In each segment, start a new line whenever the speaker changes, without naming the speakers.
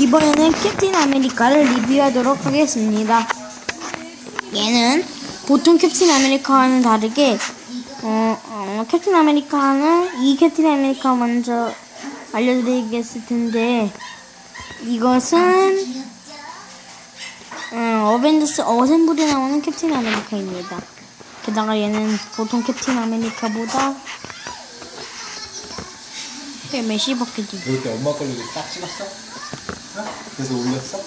이번에는 캡틴 아메리카를 리뷰하도록 하겠습니다. 얘는 보통 캡틴 아메리카와는 다르게 어, 어, 캡틴 아메리카는 이 캡틴 아메리카 먼저 알려드리겠을 텐데 이것은 어, 어벤져스 어셈블에 나오는 캡틴 아메리카입니다. 게다가 얘는 보통 캡틴 아메리카보다 버킷이
너 그때 엄마 이렇게 딱 찍었어? 어? 그래서 올렸어?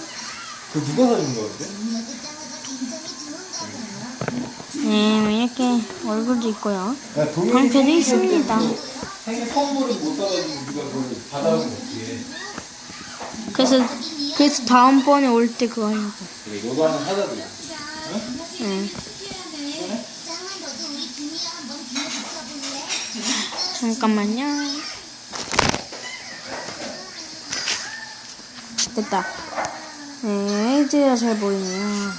그 누가 사준 거였대?
네, 이렇게 얼굴도 있고요.
야, 동영이
방패도
생일
있습니다.
생일 선물을 못 사가지고 누가 그걸 받아오면 어떡해.
그래서 그래서 다음번에 올 때 그거 하려고.
그래, 너도 하나 사다 줘.
응. 잠깐만요. 됐다. 네, 이제야 잘 보이네요.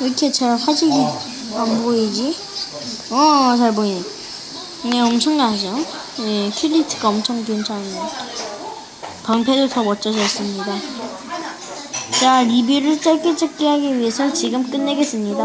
왜 이렇게 잘 화질이 안 보이지? 어, 잘 보이네. 네, 엄청나죠? 네, 퀄리티가 엄청 괜찮네요. 방패도 더 멋져졌습니다. 자, 리뷰를 짧게 짧게 하기 위해서 지금 끝내겠습니다.